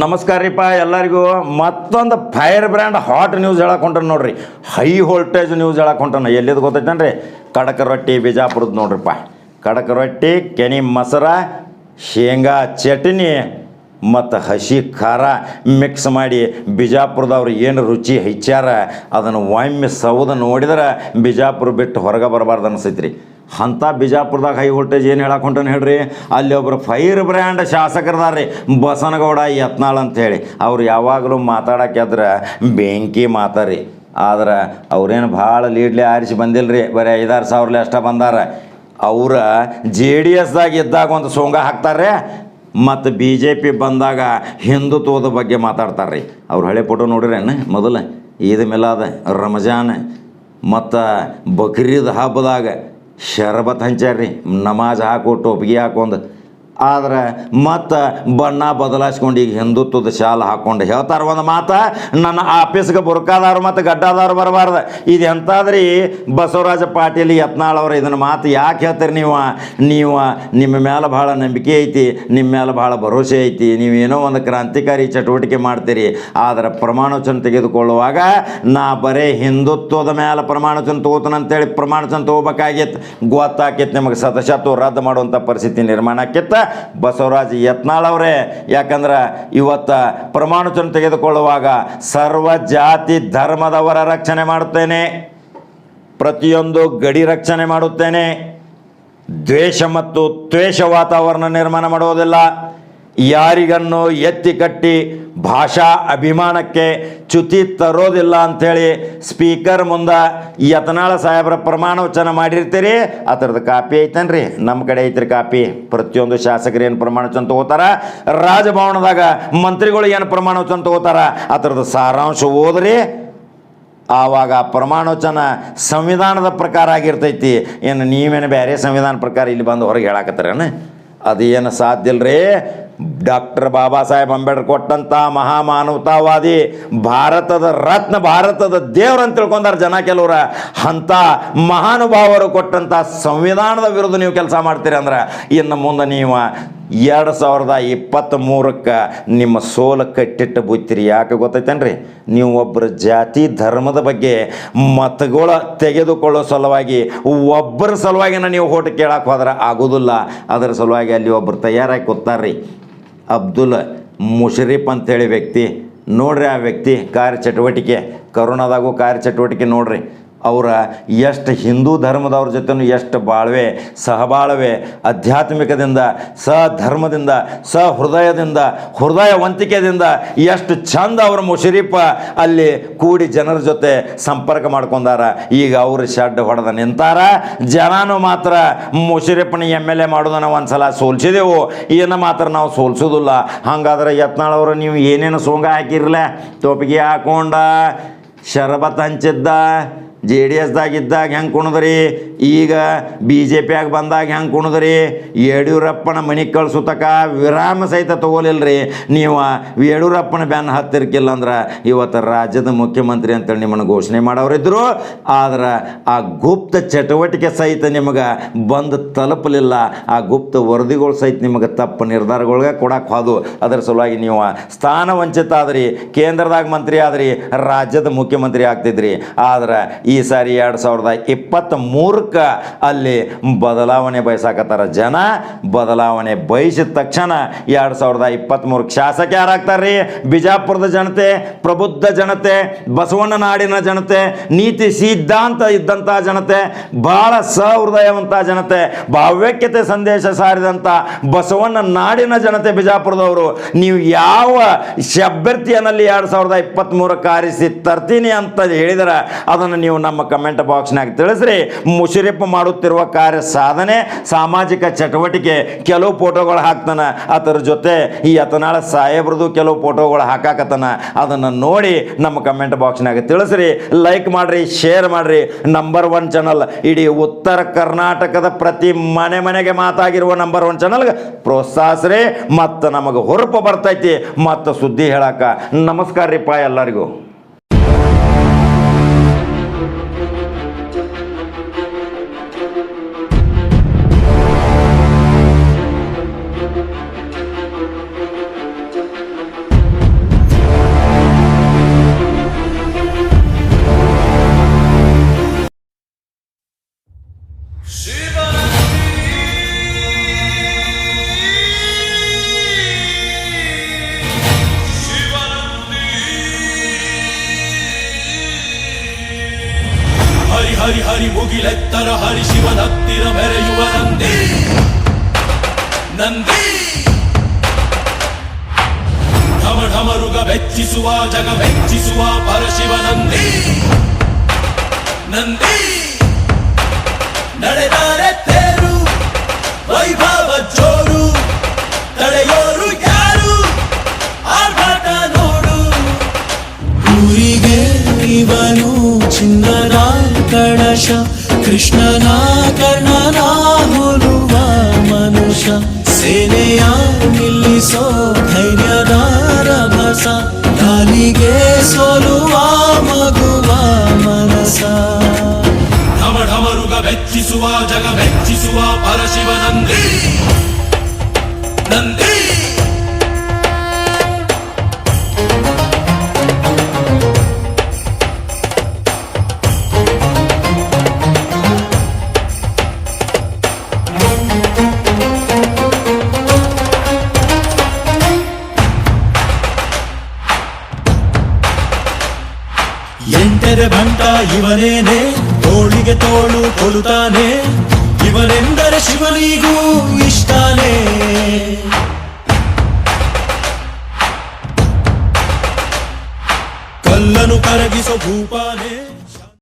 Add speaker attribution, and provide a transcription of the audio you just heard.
Speaker 1: ನಮಸ್ಕಾರ ರೀಪ ಎಲ್ಲರಿಗೂ. ಮತ್ತೊಂದು ಫೈರ್ ಬ್ರ್ಯಾಂಡ್ ಹಾಟ್ ನ್ಯೂಸ್ ಹೇಳಕ್ಕೆ ಹೊಂಟಾನ ನೋಡ್ರಿ. ಹೈ ವೋಲ್ಟೇಜ್ ನ್ಯೂಸ್ ಹೇಳಕ್ ಹೊಂಟಾನ. ಎಲ್ಲಿದು ಗೊತ್ತೈತೇನ್ರಿ? ಕಡಕ ರೊಟ್ಟಿ ಬಿಜಾಪುರದ ನೋಡ್ರಿಪ್ಪ ಕಡಕ ರೊಟ್ಟಿ, ಕೆನಿ ಮೊಸರ, ಶೇಂಗಾ ಚಟ್ನಿ ಮತ್ತು ಹಸಿ ಖಾರ ಮಿಕ್ಸ್ ಮಾಡಿ ಬಿಜಾಪುರದವ್ರು ಏನು ರುಚಿ ಹೆಚ್ಚಾರ ಅದನ್ನು ಒಮ್ಮೆ ಸೌದ ನೋಡಿದ್ರೆ ಬಿಜಾಪುರ ಬಿಟ್ಟು ಹೊರಗೆ ಬರಬಾರ್ದು ಅನಿಸೈತ್ರಿ. ಅಂಥ ಬಿಜಾಪುರದಾಗ ಹೈ ವೋಲ್ಟೇಜ್ ಏನು ಹೇಳಕ್ಕೆ ಹೊಂಟನ ಹೇಳ್ರಿ. ಅಲ್ಲಿ ಒಬ್ಬರು ಫೈರ್ ಬ್ರ್ಯಾಂಡ್ ಶಾಸಕರದಾರ್ರಿ. ಬಸನಗೌಡ ಯತ್ನಾಳ್ ಅಂತೇಳಿ ಅವ್ರು ಯಾವಾಗಲೂ ಮಾತಾಡಕ್ಕಾದ್ರೆ ಬೆಂಕಿ ಮಾತಾರಿ. ಆದ್ರೆ ಅವ್ರೇನು ಭಾಳ ಲೀಡ್ಲಿ ಆರಿಸಿ ಬಂದಿಲ್ರಿ. ಬರೀ ಐದಾರು ಸಾವಿರಲೆ ಅಷ್ಟ ಬಂದಾರ. ಅವ್ರ ಜೆ ಡಿ ಎಸ್ದಾಗ ಇದ್ದಾಗ ಒಂದು ಸೋಂಗ ಹಾಕ್ತಾರೆ ಮತ್ತು ಬಿ ಜೆ ಪಿ ಬಂದಾಗ ಹಿಂದುತ್ವದ ಬಗ್ಗೆ ಮಾತಾಡ್ತಾರೆ ರೀ ಅವ್ರು ಹಳೆ ಫೋಟೋ ನೋಡಿರೇನು ಮೊದಲು. ಈದ್ ಮಿಲಾದ, ರಮಜಾನ್, ಮತ್ತು ಬಕ್ರೀದ್ ಹಬ್ಬದಾಗ ಶರಬತ್ ಹಂಚ್ಯಾರ್ರಿ ನಮಾಜ್ ಹಾಕು ಟೋಪಿಗೆ ಹಾಕೊಂಡು ಆದ್ರೆ ಮತ್ತು ಬಣ್ಣ ಬದಲಾಯಿಸ್ಕೊಂಡು ಈಗ ಹಿಂದುತ್ವದ ಶಾಲ ಹಾಕ್ಕೊಂಡು ಹೇಳ್ತಾರೆ ಒಂದು ಮಾತ, ನನ್ನ ಆಫೀಸ್ಗೆ ಬುರ್ಕಾದವ್ರು ಮತ್ತು ಗಡ್ಡಾದವ್ರು ಬರಬಾರ್ದು. ಇದು ಎಂತಾದ್ರಿ ಬಸವರಾಜ ಪಾಟೀಲ್ ಯತ್ನಾಳ್ ಅವ್ರು ಇದನ್ನು ಮಾತು ಯಾಕೆ ಹೇಳ್ತೀರಿ ನೀವು? ನೀವು ನಿಮ್ಮ ಮೇಲೆ ಭಾಳ ನಂಬಿಕೆ ಐತಿ, ನಿಮ್ಮ ಮೇಲೆ ಭಾಳ ಭರವಸೆ ಐತಿ ನೀವೇನೋ ಒಂದು ಕ್ರಾಂತಿಕಾರಿ ಚಟುವಟಿಕೆ ಮಾಡ್ತೀರಿ. ಆದರೆ ಪ್ರಮಾಣವಚನ ತೆಗೆದುಕೊಳ್ಳುವಾಗ ನಾ ಬರೇ ಹಿಂದುತ್ವದ ಮೇಲೆ ಪ್ರಮಾಣವಚನ ತಗೋತಾನಂತೇಳಿ ಪ್ರಮಾಣವಚನ ತಗೋಬೇಕಾಗಿತ್ತು ಗೊತ್ತಾಕಿತ್ತು ನಿಮಗೆ ಸದಸ್ಯತ್ವ ರದ್ದು ಮಾಡುವಂಥ ಪರಿಸ್ಥಿತಿ ನಿರ್ಮಾಣ ಆಕಿತ್ತು ಬಸವರಾಜ್ ಯತ್ನಾಳ್ ಅವರೇ. ಯಾಕಂದ್ರೆ ಇವತ್ತು ಪ್ರಮಾಣವಚನ ತೆಗೆದುಕೊಳ್ಳುವಾಗ ಸರ್ವ ಜಾತಿ ಧರ್ಮದವರ ರಕ್ಷಣೆ ಮಾಡುತ್ತೇನೆ. ಪ್ರತಿಯೊಂದು ಗಡಿ ರಕ್ಷಣೆ ಮಾಡುತ್ತೇನೆ. ದ್ವೇಷ ಮತ್ತು ತ್ವೇಷ ವಾತಾವರಣ ನಿರ್ಮಾಣ ಮಾಡುವುದಿಲ್ಲ. ಯಾರಿಗನ್ನು ಎತ್ತಿ ಕಟ್ಟಿ ಭಾಷಾ ಅಭಿಮಾನಕ್ಕೆ ಚ್ಯುತಿ ತರೋದಿಲ್ಲ ಅಂಥೇಳಿ ಸ್ಪೀಕರ್ ಮುಂದೆ ಯತ್ನಾಳ ಸಾಹೇಬರ ಪ್ರಮಾಣ ವಚನ ಮಾಡಿರ್ತೀರಿ ಥರದ ಕಾಪಿ ಐತನ್ರಿ? ನಮ್ಮ ಕಡೆ ಐತ್ರಿ ಕಾಪಿ. ಪ್ರತಿಯೊಂದು ಶಾಸಕರು ಏನು ಪ್ರಮಾಣ ವಚನ ತಗೋತಾರ? ರಾಜಭವನದಾಗ ಮಂತ್ರಿಗಳು ಏನು ಪ್ರಮಾಣ ವಚನ ತಗೋತಾರ? ಥರದ ಸಾರಾಂಶ ಓದ್ರಿ. ಆವಾಗ ಪ್ರಮಾಣವಚನ ಸಂವಿಧಾನದ ಪ್ರಕಾರ ಆಗಿರ್ತೈತಿ. ಏನು ನೀವೇನು ಬೇರೆ ಸಂವಿಧಾನ ಪ್ರಕಾರ ಇಲ್ಲಿ ಬಂದು ಹೊರಗೆ ಹೇಳಾಕತ್ತಾರೇನು? ಅದು ಏನು ಸಾಧ್ಯ ಇಲ್ರಿ? ಡಾಕ್ಟರ್ ಬಾಬಾ ಸಾಹೇಬ್ ಅಂಬೇಡ್ಕರ್ ಕೊಟ್ಟಂಥ ಮಹಾಮಾನವತಾವಾದಿ ಭಾರತದ ರತ್ನ, ಭಾರತದ ದೇವ್ರು ಅಂತ ತಿಳ್ಕೊಂಡಾರ ಜನ ಕೆಲವ್ರ. ಅಂಥ ಮಹಾನುಭಾವರು ಕೊಟ್ಟಂಥ ಸಂವಿಧಾನದ ವಿರುದ್ಧ ನೀವು ಕೆಲಸ ಮಾಡ್ತೀರಿ ಅಂದ್ರೆ, ಇನ್ನು ಮುಂದೆ ನೀವು ಎರಡು ಸಾವಿರದ ಇಪ್ಪತ್ತ್ ಮೂರಕ್ಕೆ ನಿಮ್ಮ ಸೋಲ ಕಟ್ಟಿಟ್ಟು ಬುತ್ತೀರಿ ಯಾಕೆ ಗೊತ್ತೈತೇನ್ರಿ? ನೀವು ಒಬ್ಬರ ಜಾತಿ ಧರ್ಮದ ಬಗ್ಗೆ ಮತಗಳ ತೆಗೆದುಕೊಳ್ಳೋ ಸಲುವಾಗಿ ಒಬ್ಬರ ಸಲುವಾಗಿನ ನೀವು ಹೋಟ್ ಕೇಳಕ್ಕೆ ಹೋದ್ರೆ ಆಗೋದಿಲ್ಲ. ಅದರ ಸಲುವಾಗಿ ಅಲ್ಲಿ ಒಬ್ಬರು ತಯಾರಾಗಿ ಕೂತಾರ್ರಿ. ಅಬ್ದುಲ್ ಮುಷರೀಫ್ ಅಂತೇಳಿ ವ್ಯಕ್ತಿ. ನೋಡ್ರಿ ಆ ವ್ಯಕ್ತಿ ಕಾರ್ಯ ಕಾರ್ಯಚಟುವಟಿಕೆ. ಕರೋನಾದಾಗೂ ಕಾರ್ಯಚಟುವಟಿಕೆ ನೋಡ್ರಿ. ಅವರ ಎಷ್ಟು ಹಿಂದೂ ಧರ್ಮದವ್ರ ಜೊತೆನೂ ಎಷ್ಟು ಬಾಳ್ವೆ, ಸಹಬಾಳ್ವೆ, ಆಧ್ಯಾತ್ಮಿಕದಿಂದ, ಸಧರ್ಮದಿಂದ, ಸಹೃದಯದಿಂದ, ಹೃದಯವಂತಿಕೆಯಿಂದ ಎಷ್ಟು ಚಂದ ಅವ್ರ ಮುಷರೀಪ ಅಲ್ಲಿ ಕೂಡಿ ಜನರ ಜೊತೆ ಸಂಪರ್ಕ ಮಾಡ್ಕೊಂಡಾರ. ಈಗ ಅವರು ಶಡ್ ಹೊಡೆದ ನಿಂತಾರ. ಜನನು ಮಾತ್ರ ಮುಷರೀಪನ ಎಂ ಎಲ್ ಎ ಮಾಡೋದನ್ನ ಒಂದು ಸಲ ಸೋಲ್ಸಿದೆವು. ಏನು ಮಾತ್ರ ನಾವು ಸೋಲ್ಸೋದಿಲ್ಲ. ಹಾಗಾದ್ರೆ ಯತ್ನಾಳವರು ನೀವು ಏನೇನು ಸೋಂಗ ಹಾಕಿರಲ್ಲ ಟೋಪಿಗೆ ಹಾಕೊಂಡ, ಶರಬತ್ ಹಂಚಿದ್ದ ಜೆ ಡಿ ಎಸ್ದಾಗ ಇದ್ದಾಗ ಹೆಂಗೆ ಕುಣಿದ್ರಿ? ಈಗ ಬಿ ಜೆ ಪಿಯಾಗ ಬಂದಾಗ ಹೆಂಗೆ ಕುಣಿದ್ರಿ? ಯಡಿಯೂರಪ್ಪನ ಮನೆ ಕಳ್ಸುತಕ ವಿರಾಮ ಸಹಿತ ತಗೋಲಿಲ್ರಿ. ನೀವು ಯಡಿಯೂರಪ್ಪನ ಬ್ಯಾನ್ ಹತ್ತಿರ್ಕಿಲ್ಲ ಅಂದ್ರೆ ಇವತ್ತು ರಾಜ್ಯದ ಮುಖ್ಯಮಂತ್ರಿ ಅಂತೇಳಿ ನಿಮ್ಮನ್ನು ಘೋಷಣೆ ಮಾಡೋರಿದ್ರು ಆದ್ರೆ ಆ ಗುಪ್ತ ಚಟುವಟಿಕೆ ಸಹಿತ ನಿಮಗೆ ಬಂದು ತಲುಪಲಿಲ್ಲ. ಆ ಗುಪ್ತ ವರದಿಗಳು ಸಹಿತ ನಿಮಗೆ ತಪ್ಪು ನಿರ್ಧಾರಗಳಿಗೆ ಕೊಡಕ್ಕೆ ಹೋದು. ಅದರ ಸಲುವಾಗಿ ನೀವು ಸ್ಥಾನ ವಂಚಿತ ಆದ್ರಿ, ಕೇಂದ್ರದಾಗ ಮಂತ್ರಿ ಆದ್ರಿ, ರಾಜ್ಯದ ಮುಖ್ಯಮಂತ್ರಿ ಆಗ್ತಿದ್ರಿ. ಆದ್ರೆ ಈ ಸಾರಿ ಎರಡು ಸಾವಿರದ ಇಪ್ಪತ್ತ್ ಮೂರಕ್ಕೆ ಅಲ್ಲಿ ಬದಲಾವಣೆ ಬಯಸಾಕತ್ತಾರ ಜನ. ಬದಲಾವಣೆ ಬಯಸಿದ ತಕ್ಷಣ ಎರಡು ಸಾವಿರದ ಇಪ್ಪತ್ತ್ಮೂರಕ್ಕೆ ಶಾಸಕ ಯಾರಾಗ್ತಾರ್ರಿ? ಬಿಜಾಪುರದ ಜನತೆ, ಪ್ರಬುದ್ಧ ಜನತೆ, ಬಸವಣ್ಣ ನಾಡಿನ ಜನತೆ, ನೀತಿ ಸಿದ್ಧಾಂತ ಇದ್ದಂಥ ಜನತೆ, ಬಹಳ ಸಹೃದಯವಂತ ಜನತೆ, ಭಾವ್ಯಕ್ಯತೆ ಸಂದೇಶ ಸಾರಿದಂಥ ಬಸವಣ್ಣ ನಾಡಿನ ಜನತೆ ಬಿಜಾಪುರದವರು, ನೀವು ಯಾವ ಅಭ್ಯರ್ಥಿಯನ್ನಲ್ಲಿ ಎರಡು ಸಾವಿರದ ಇಪ್ಪತ್ತ್ಮೂರಕ್ಕೆ ಆರಿಸಿ ತರ್ತೀನಿ ಅಂತ ಹೇಳಿದರೆ, ಅದನ್ನು ನೀವು ನಮ್ಮ ಕಮೆಂಟ್ ಬಾಕ್ಸ್ನಾಗ ತಿಳಿಸ್ರಿ. ಮುಷರಿಫ್ ಮಾಡುತ್ತಿರುವ ಕಾರ್ಯ ಸಾಧನೆ, ಸಾಮಾಜಿಕ ಚಟುವಟಿಕೆ, ಕೆಲವು ಫೋಟೋಗಳು ಹಾಕ್ತಾನೆ. ಅದರ ಜೊತೆ ಈ ಯತನಾಳ ಸಾಹೇಬ್ರದ್ದು ಕೆಲವು ಫೋಟೋಗಳು ಹಾಕಾಕತ್ತಾನ. ಅದನ್ನು ನೋಡಿ ನಮ್ಮ ಕಮೆಂಟ್ ಬಾಕ್ಸ್ನಾಗ ತಿಳಿಸ್ರಿ. ಲೈಕ್ ಮಾಡಿರಿ ಶೇರ್ ಮಾಡಿರಿ. ನಂಬರ್ ಒನ್ ಚಾನಲ್ ಇಡೀ ಉತ್ತರ ಕರ್ನಾಟಕದ ಪ್ರತಿ ಮನೆ ಮನೆಗೆ ಮಾತಾಗಿರುವ ನಂಬರ್ ಒನ್ ಚಾನಲ್ಗೆ ಪ್ರೋತ್ಸಾಹಿಸ್ರಿ. ಮತ್ತು ನಮಗೆ ಹೊರಪು ಬರ್ತೈತಿ. ಮತ್ತು ಸುದ್ದಿ ಹೇಳಕ್ಕ ನಮಸ್ಕಾರ ರೀಪ್ಪ ಎಲ್ಲರಿಗೂ.
Speaker 2: ಹರಿ ಹರಿ ಹರಿ ಮುಗಿಲೆತ್ತರ ಹರಿ ಶಿವನತ್ತಿರ ಮೆರೆಯುವ ನಂದಿ ನಂದಿ ಢಮ ಢಮ ರುಗ ಬೆಚ್ಚಿಸುವ ಜಗ ಬೆಚ್ಚಿಸುವ ಪರಶಿವನಂದಿ ಕಳಶ ಕೃಷ್ಣನ ಕರ್ಣನ ಹೋಲುವ ಮನುಷ್ಯ ಸೇನೆಯ ನಿಲ್ಲಿಸೋ ಧೈರ್ಯದ ರಭಸ ಗಾಲಿಗೆ ಸೋಲುವ ಇವನೇನೆ ತೋಳಿಗೆ ತೋಳು ಕೊಲುತಾನೆ ಇವನೆಂದರೆ ಶಿವನಿಗೂ ಇಷ್ಟಾನೆ. ಕಲ್ಲನು ಕರಗಿಸೋ ಭೂಪಾನೆ.